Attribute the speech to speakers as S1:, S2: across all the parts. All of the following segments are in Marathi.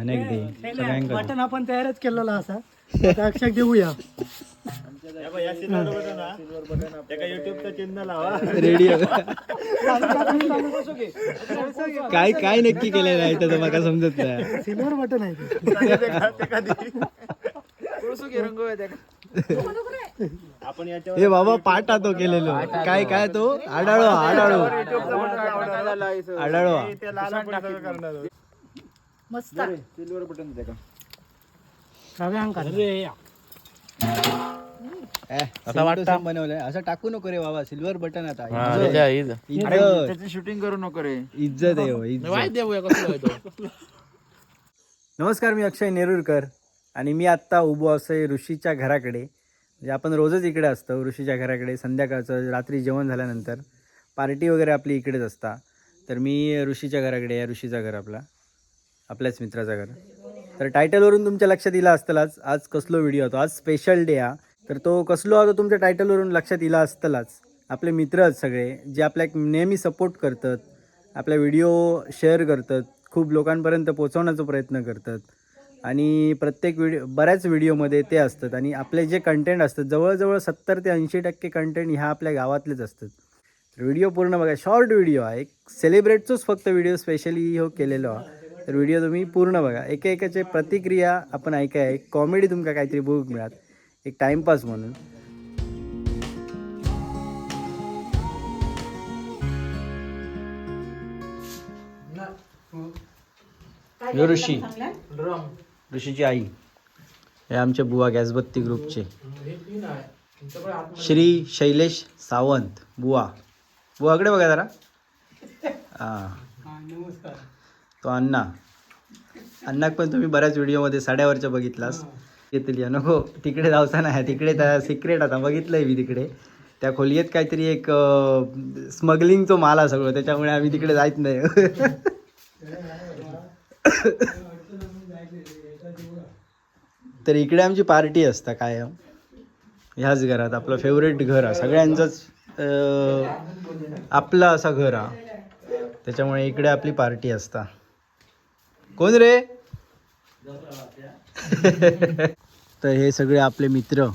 S1: धन्यक दे
S2: आपण तयारच केलेला असा. आता अक्षय देऊया.
S1: रेडिओ काय काय नक्की केलेलं आहे तर मला समजत नाही.
S2: सिल्वर बटन आहे ते.
S1: हे बाबा पाटा तो केलेलो. काय काय तो? आडाळो आडाळो आडाळो
S2: मस्त. सगळ्यांका
S1: आता वाटतं. बनवलंय. असं टाकू नको रे बाबा सिल्वर बटन आता. इज्जत. इज्जत.
S3: त्याची शूटिंग करू नको रे.
S1: इज्जत आहे हो, इज्जत. नमस्कार मी अक्षय नेरुरकर आणि मी आत्ता उभो असं ऋषीच्या घराकडे. म्हणजे आपण रोजच इकडे असतो ऋषीच्या घराकडे संध्याकाळचं रात्री जेवण झाल्यानंतर. पार्टी वगैरे आपली इकडेच असता. तर मी ऋषीच्या घराकडे आहे ऋषीचा घर आपला. आपल्याच मित्राचा घर. तर टायटलवरून तुमच्या लक्षात इला असतलाच आज. कसलो व्हिडिओ होतो? आज स्पेशल डे हा. तर तो कसलो होतो तुमच्या टायटलवरून लक्षात इला असतलाच आपले मित्र आहेत सगळे जे आपल्याक नेहमी सपोर्ट करतात आपल्या व्हिडिओ शेअर करतात खूप लोकांपर्यंत पोचवण्याचा प्रयत्न करतात. आणि प्रत्येक व्हिडिओ बऱ्याच व्हिडिओमध्ये ते असतात. आणि आपले जे कंटेंट असतात जवळजवळ सत्तर ते ऐंशी टक्के कंटेंट ह्या आपल्या गावातलेच असतात. तर व्हिडिओ पूर्ण बघा. शॉर्ट व्हिडिओ आहे एक सेलिब्रेटचोच फक्त व्हिडिओ स्पेशली हो केलेलो आहे तर व्हिडिओ तुम्ही पूर्ण बघा. एका एकाचे प्रतिक्रिया आपण ऐकाय. एक कॉमेडी तुमका काहीतरी बघूक मिळात एक टाइमपास म्हणून. ह्यो ऋषी. ऋषीची आई. हे आमचे बुवा गॅसबत्ती ग्रुपचे. श्री शैलेश सावंत बुवा. बुवाकडे बघा जरा. हा. तो अण्णा. अण्णाक पण तुम्ही बऱ्याच व्हिडिओमध्ये साड्यावरच्या बघितलास. येतील या नको. तिकडे जाऊचा नाही तिकडे त्या सिक्रेट आता बघितलंय मी तिकडे. त्या खोलीत काहीतरी एक स्मगलिंगचं माल आहे सगळं. त्याच्यामुळे आम्ही तिकडे जायच नाही. तर इकडे आमची पार्टी असता कायम. ह्याच घरात आपलं फेवरेट घर हा सगळ्यांचंच आपलं असा घर हा त्याच्यामुळे इकडे आपली पार्टी असता. कोण रे? तर हे सगळे आपले मित्र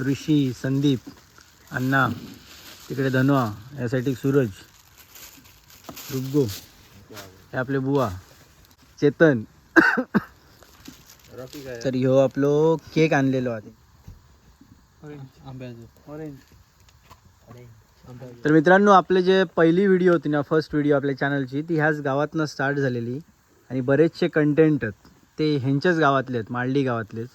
S1: ऋषी संदीप अण्णा तिकडे धनवा यासाठी सूरज रुग्गो हे आपले बुवा चेतन. तर ह्यो आपलो केक आणलेलो आधी तर मित्रांनो आपले जे पहिली व्हिडिओ होती ना फर्स्ट व्हिडिओ आपल्या चॅनलची ती ह्याच गावातनं स्टार्ट झालेली. आणि बरेचसे कंटेंट आहेत. ते ह्यांच्याच गावातले आहेत माळडी गावातलेच.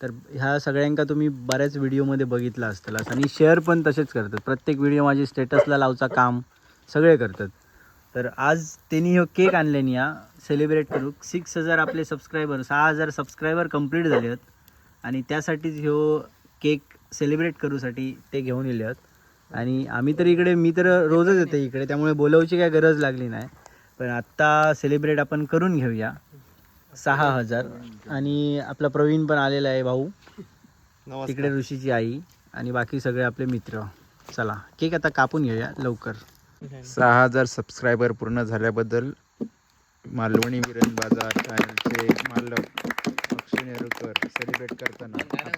S1: तर ह्या सगळ्यांका तुम्ही बऱ्याच व्हिडिओमध्ये बघितला असतलाच आणि शेअर पण तसेच करतात. प्रत्येक व्हिडिओ माझी स्टेटसला लावचा काम सगळे करतात. तर आज त्यांनी हो केक आणल्यानी या सेलिब्रेट करू. सिक्स हजार आपले सबस्क्रायबर सहा हजार सबस्क्रायबर कंप्लीट झाले आहेत. आणि त्यासाठीच ह्यो केक सेलिब्रेट करूसाठी ते घेऊन येले आहेत. आणि आम्ही तर इकडे मी तर रोजच येते इकडे. त्यामुळे बोलवची काय गरज लागली नाही. पण आत्ता सेलिब्रेट आपण करून घेऊया. सहा हजार. आणि आपला प्रवीण पण आलेला आहे भाऊ. तिकडे ऋषीची आई आणि बाकी सगळे आपले मित्र. चला केक आता कापून घेऊया लवकर.
S3: सहा हजार सबस्क्रायबर पूर्ण झाल्याबद्दल मालवणी विरण बाजार चॅनलचे मालक अक्षय नेरुरकर सेलिब्रेट करताना आपल्या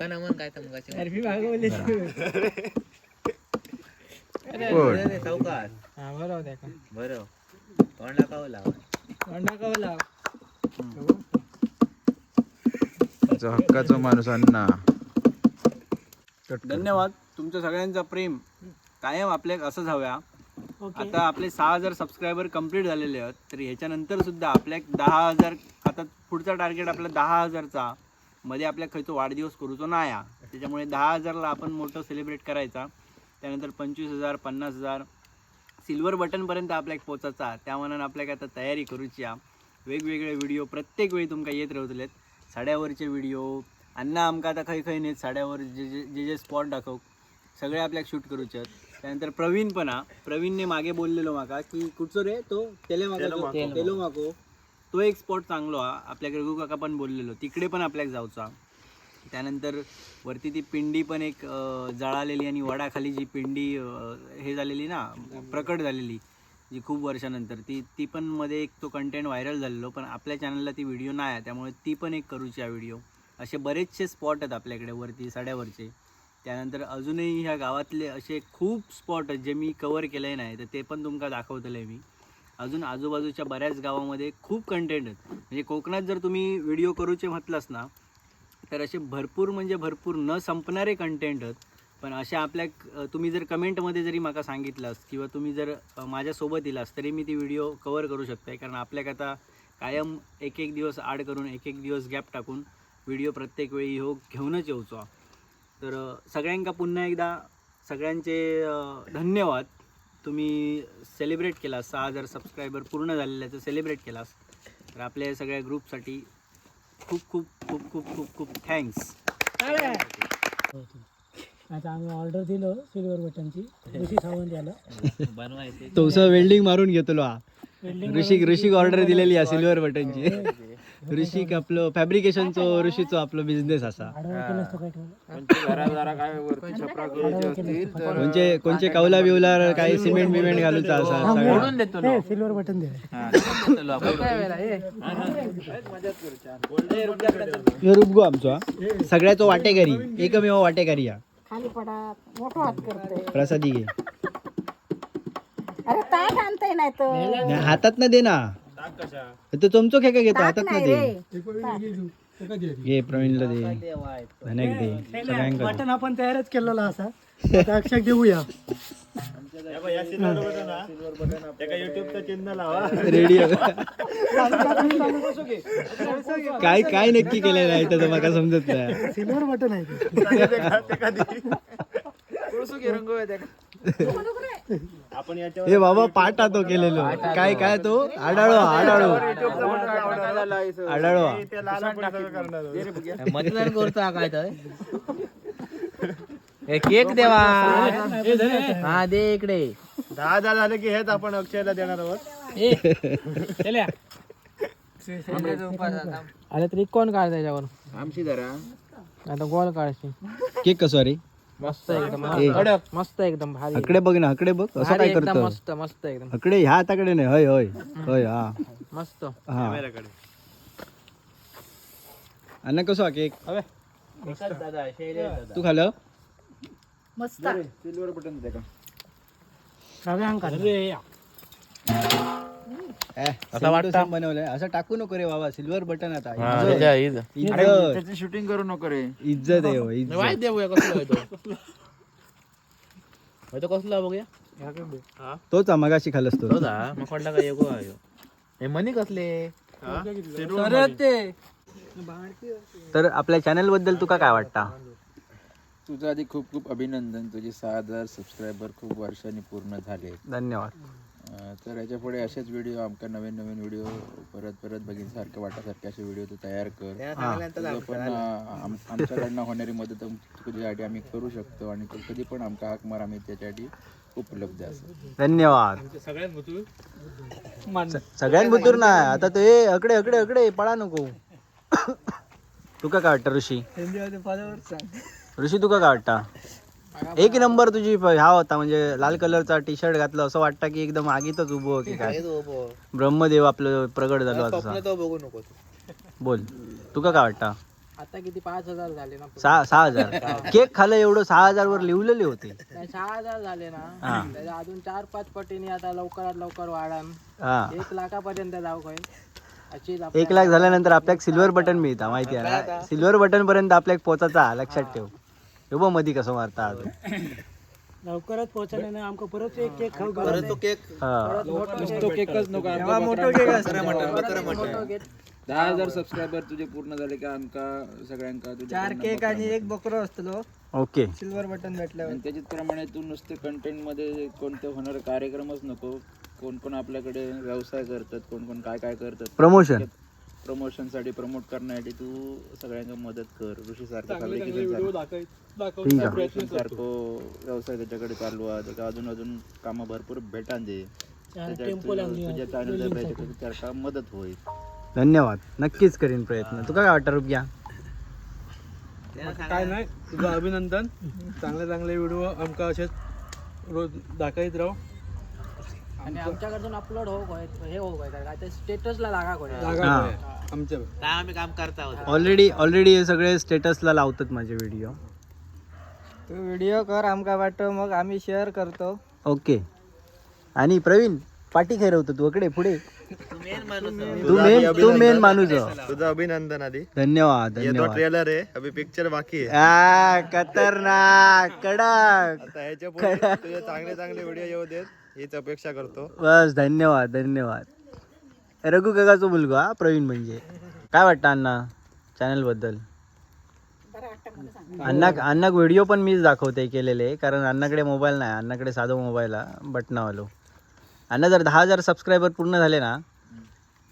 S3: मित्र परिवारासोबत कोण? जो हक्काचा माणूस अण्णा.
S1: धन्यवाद. तुमचं सगळ्यांचं प्रेम कायम आपल्या असंच हव्या आता आपले सहा हजार सबस्क्रायबर कंप्लीट झालेले आहेत. तर ह्याच्यानंतर सुद्धा आपल्या दहा हजार आता पुढचा टार्गेट आपला दहा हजारचा. मध्ये आपल्या खयचो वाढदिवस करूचो नाही हा. त्याच्यामुळे दहा हजारला आपण मोठं सेलिब्रेट करायचा. त्यानंतर पंचवीस हजार पन्नास हजार. सिल्वर बटनपर्यंत आपल्याक पोचायचा त्या मनानं आपल्याक आता तयारी करूची हा. वेगवेगळे व्हिडिओ प्रत्येक वेळी तुमका येत रावतलेत साड्यावरचे व्हिडिओ अण्णा आमका आता खंय खंय नेत साड्यावर जे जे जे जे स्पॉट दाखव. सगळे आपल्याक शूट करूचे आहेत त्यानंतर प्रवीण पण हा. प्रवीणने मागे बोललेलो माका की कुठचो रे तो? तेलेमाको तेलोमाको तो एक स्पॉट चांगलो हा. आपल्याकडे रघु काका पण बोललेलो. तिकडे पण आपल्याक जाऊचा. त्यानंतर वरती ती पिंडी पण एक जळालेली आणि वडाखाली जी पिंडी हे झालेली ना प्रकट झालेली जी खूप वर्षानंतर ती ती पण मध्ये एक तो कंटेंट व्हायरल झालेलो पण आपल्या चॅनलला ती व्हिडिओ नाही आहे. त्यामुळे ती पण एक करूची आहे व्हिडिओ असे बरेचसे स्पॉट आहेत आपल्याकडे वरती सड्यावरचे. त्यानंतर अजूनही ह्या गावातले असे खूप स्पॉट आहेत जे मी कवर केले नाही तर ते पण तुमका दाखवतले मी. अजून आजूबाजूच्या बऱ्याच गावामध्ये खूप कंटेंट आहेत. म्हणजे कोकणात जर तुम्ही व्हिडिओ करूचे म्हटलास ना तर असे भरपूर म्हणजे भरपूर न संपणारे कंटेंट आहेत. पण अशा आपल्या तुम्ही जर कमेंटमध्ये जरी माका सांगितलास किंवा तुम्ही जर माझ्यासोबत इलास तरी मी ती व्हिडिओ कवर करू शकते. कारण आपल्याक आता कायम एक एक दिवस आड करून एक एक दिवस गॅप टाकून व्हिडिओ प्रत्येक वेळी हो घेऊनच येऊचो. तर सगळ्यांका पुन्हा एकदा सगळ्यांचे धन्यवाद. तुम्ही सेलिब्रेट केलास सहा हजार सबस्क्रायबर पूर्ण झालेल्याचं सेलिब्रेट केलास तर आपल्या या सगळ्या ग्रुपसाठी खूप खूप खूप खूप खूप खूप थँक्स
S2: आता आम्ही ऑर्डर दिलो सिल्वर बटनची ऋषी सावंत याला.
S1: तो वेल्डिंग मारून घेतलो हा. ऋषिक ऋषिक ऑर्डर दिलेली आहे सिल्वर बटनची ऋषिक आपलं फॅब्रिकेशनचो ऋषीचो आपलो बिझनेस असा.
S2: ठेवलं
S1: कोणचे कोणचे कौला बिवला काही सिमेंट बिमेंट घालूचा असा सगळं.
S2: सिल्वर बटन दे.
S1: रुबगो आमचो हा. सगळ्याचो वाटेकरी एकमेव वाटेकरी हा.
S4: खाली पडा मोठं हात करतोय
S1: प्रसादी घे.
S4: अरे ताट आणताय नाही तर.
S1: नाही, हातात ना दे ना. तो चमचो खेका घेतो हातात ना
S4: नाही
S1: दे.
S4: रे.
S1: घे प्रवीणला दे. धनक दे.
S2: बटन आपण तयारच केलेला असा. आता अक्षक देऊया
S1: रेडिओ काय काय नक्की केलेलं आहे त्याचं मला समजत नाही.
S2: सिल्वर बटन आहे ते.
S1: हे बाबा पाटा तो केलेलो. काय काय तो? आडाळो आडाळो आडाळो
S5: मतदान करता काय तर केक देवा. हा दे इकडे.
S2: दहा दहा झाले की हेच आपण अक्षयला देणार आहोत.
S5: अरे तरी कोण काढ त्याच्यावर?
S3: आमची जरा.
S5: आता गोल काढशी
S1: केक कसो रे?
S5: मस्त एकदम. कडक. मस्त एकदम भारी.
S1: अकडे बघ ना अकडे बघ. असं
S5: भारी
S1: काय
S5: एकदम
S1: करतो
S5: मस्त मस्त एकदम.
S1: अकडे ह्या हाताकडे नाही. होय होय. होय हा.
S5: मस्त.
S1: हा. अन्न कसो हा. केक तू खालं
S4: मस्त.
S3: सिल्वर बटन दे का?
S1: असं वाटतं. बनवलंय. असं टाकू नको रे बाबा सिल्वर बटन आता. इज्जत. इज्जत.
S3: त्याची शूटिंग करू नको रे.
S1: इज्जत आहे हो, इज्जत.
S5: वाईट देऊया कसला आहे तो? तो कसला बघूया?
S1: तोच हा, मगाशी खालस तो.
S5: तो दा मग कोणता काय येगो आहे ह्यो. हे? मनी. कसले
S1: तर आपल्या चॅनलबद्दल तुका काय वाटतं?
S3: तुझं आधी खूप खूप अभिनंदन. तुझे सहा हजार सबस्क्रायबर खूप वर्षांनी पूर्ण झाले
S1: धन्यवाद.
S3: तर याच्यापुढे असेच व्हिडिओ आमका नवीन नवीन व्हिडिओ परत परत बघितसारखे वाटासारखे असे व्हिडिओ तू तयार कर. पण आमच्याकडनं होणारी मदत तुझ्यासाठी आम्ही करू शकतो आणि तू कधी पण आमका हाक मार आम्ही त्याच्यासाठी उपलब्ध असतो
S1: धन्यवाद. स- सगळ्यात बुतूर नाही. आता ते अकडे अकडे अकडे पळा नको. तुका काय वाटतं ऋषी? ऋषी तुका काय वाटतं एक नंबर तुझी प- ह्या होता म्हणजे लाल कलरचा टी शर्ट घातलं असं वाटतं की एकदम आगीतच उभं हो की काय. ब्रह्मदेव आपलं प्रगट झालो
S5: तो बघू नको
S1: बोल तुका काय वाटतं?
S5: आता किती पाच हजार झाले ना
S1: सहा सहा हजार. केक खाल्लं एवढं सहा हजार वर लिवलेले होते.
S5: नाही, सहा हजार झाले
S1: हा.
S5: ना त्याच्या अजून चार पाच पटीने आता लवकरात लवकर वाढान.
S1: हा.
S5: एक लाखापर्यंत जाऊ काय अशीच
S1: एक लाख झाल्यानंतर आपल्याक सिल्वर बटन मिळता माहिती आहे ना? सिल्वर बटन पर्यंत आपल्याक पोचायचा लक्षात ठेव. हे मधी कसं मारता अजून
S2: लवकरच पोहोचले ना आमका परत एक केक खाऊ घाला.
S1: हा.
S3: दहा हजार सबस्क्रायबर तुझे पूर्ण झाले की आमका सगळ्यांका? चार केक आणि एक
S1: ओके.
S3: आणि त्याच्याप्रमाणे तू नुसते कंटेंटमध्ये कोणते होणारे कार्यक्रमच नको. कोण कोण आपल्याकडे व्यवसाय करतात कोण कोण काय काय करतात.
S1: प्रमोशन
S3: प्रमोशनसाठी प्रमोट करण्यासाठी तू सगळ्यांना मदत कर. ऋषी सारखं
S1: ठीक आहे.
S3: सारखं व्यवसाय त्याच्याकडे चालू आहे. त्याच्या अजून अजून कामं भरपूर भेटान दे. त्याच्यात तुझ्या- तुझ्या चॅनल त्याला मदत होईल.
S1: धन्यवाद. नक्कीच करीन प्रयत्न. तुका काय वाटतं रुपया?
S6: काय नाही. तुझं अभिनंदन. चांगले चांगले व्हिडिओ आमका असेच रोज दाखवत राहू.
S5: आणि आमच्याकडून अपलोड हो हे हो काय ते स्टेटसला लागा कोणी.
S6: जागा
S1: हा.
S6: आहे आमच्या
S1: ऑलरेडी ऑलरेडी हे सगळे स्टेटसला लावतात माझे व्हिडिओ
S7: तू व्हिडिओ कर आमका वाटत मग आम्ही शेअर करतो.
S1: ओके आणि प्रवीण पाठी खेळवतो तू इकडे पुढे. तू मेन तू मेन माणूस हो.
S8: तुझं अभिनंदन आधी.
S1: धन्यवाद धन्यवाद.
S8: ट्रेलर आहे. अभी पिक्चर बाकी आहे.
S1: आ, खतरनाक कडक.
S8: आता ह्याच्या पुढे तुझे चांगले चांगले व्हिडिओ येऊ देत. हीच अपेक्षा करतो.
S1: बस धन्यवाद धन्यवाद. रघु काकाचो मुलगा हा प्रवीण म्हणजे. काय वाटतं अण्णा चॅनलबद्दल अण्णा अण्णाक व्हिडिओ पण मीच दाखवते केलेले कारण अण्णाकडे मोबाईल नाही अण्णाकडे साधा मोबाईल आहे बटनावालो. अण्णा जर दहा हजार सबस्क्रायबर पूर्ण झाले ना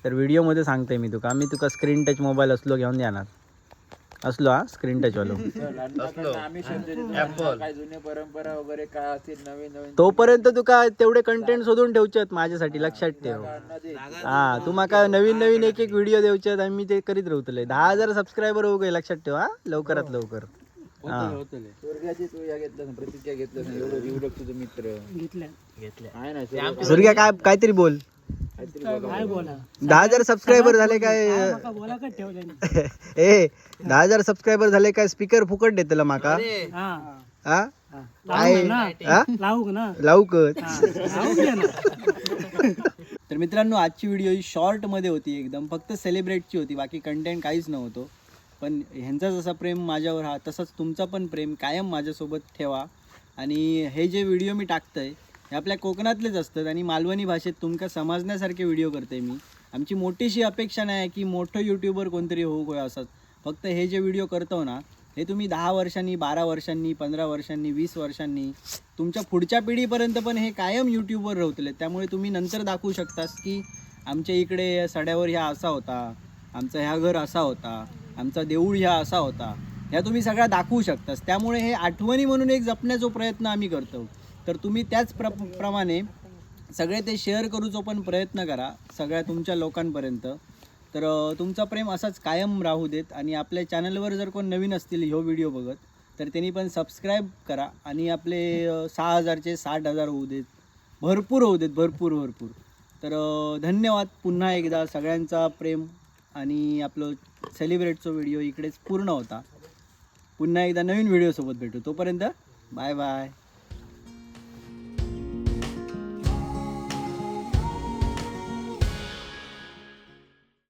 S1: तर व्हिडिओमध्ये सांगते मी तुका मी तुका स्क्रीन टच मोबाईल असलो घेऊन देणार. असलो हा? स्क्रीन
S3: काय जुने परंपरा वगैरे काय असतील नवीन नवीन
S1: तोपर्यंत तुका तेवढे कंटेंट शोधून ठेवचेत माझ्यासाठी लक्षात ठेव. हा तू माका नवीन नवीन एक एक व्हिडिओ देवचेत आणि मी ते करीत राहतले दहा हजार सबस्क्रायबर होऊ गे लक्षात ठेव हा? लवकरात लवकर. हा.
S3: स्वर्गाची तू या घेतलं ना प्रतिज्ञा घेतलं ना एवढं जीवलग तुझं मित्र.
S2: घेतल्या
S3: आहे ना स्वर्ग.
S1: सूर्या काय काहीतरी बोल.
S2: काय बोला
S1: दहा हजार सबस्क्रायबर झाले काय?
S2: माका बोला का ठेवले
S1: ए दहा हजार सबस्क्रायबर झाले काय? स्पीकर फुकट देतला माका.
S2: हा.
S1: हा? काय हा?
S2: लावू ना.
S1: लावकर
S2: लावू दे ना.
S1: तर मित्रांनो आजची व्हिडिओ ही शॉर्टमध्ये होती एकदम. फक्त सेलिब्रेटची होती. बाकी कंटेंट काहीच नव्हतं. पण ह्यांचा जसा प्रेम माझ्यावर हा तसंच तुमचा पण प्रेम कायम माझ्यासोबत ठेवा. आणि हे जे व्हिडिओ मी टाकतंय हे आपल्या कोकणातलेच असतात आणि मालवणी भाषेत तुमका समजण्यासारखे व्हिडिओ करते मी. आमची मोठीशी अपेक्षा नाही आहे की मोठं यूट्यूबर कोणतरी होऊ गोया असत फक्त हे जे व्हिडिओ करतो ना हे तुम्ही दहा वर्षांनी बारा वर्षांनी पंधरा वर्षांनी वीस वर्षांनी तुमच्या पुढच्या पिढीपर्यंत पण हे कायम यूट्यूबवर राहतले त्यामुळे तुम्ही नंतर दाखवू शकतास की आमच्या इकडे सड्यावर ह्या असा होता आमचा ह्या घर असा होता आमचा देऊळ ह्या असा होता. ह्या तुम्ही सगळ्या दाखवू शकतास. त्यामुळे हे आठवणी म्हणून एक जपण्याचा प्रयत्न आम्ही करतो तर तुम्ही त्याच प्र प्रमाणे सगळे ते शेअर करूचो पण प्रयत्न करा सगळ्या तुमच्या लोकांपर्यंत. तर तुमचा प्रेम असाच कायम राहू देत आणि आपल्या चॅनलवर जर कोण नवीन असतील ह्यो व्हिडिओ बघत तर त्यांनी पण सबस्क्राईब करा आणि आपले सहा हजारचे साठ हजार होऊ देत भरपूर होऊ देत भरपूर भरपूर. तर धन्यवाद. पुन्हा एकदा सगळ्यांचा प्रेम आणि आपलं सेलिब्रेटचा व्हिडिओ इकडेच पूर्ण होता. पुन्हा एकदा नवीन व्हिडिओसोबत भेटू. तोपर्यंत बाय बाय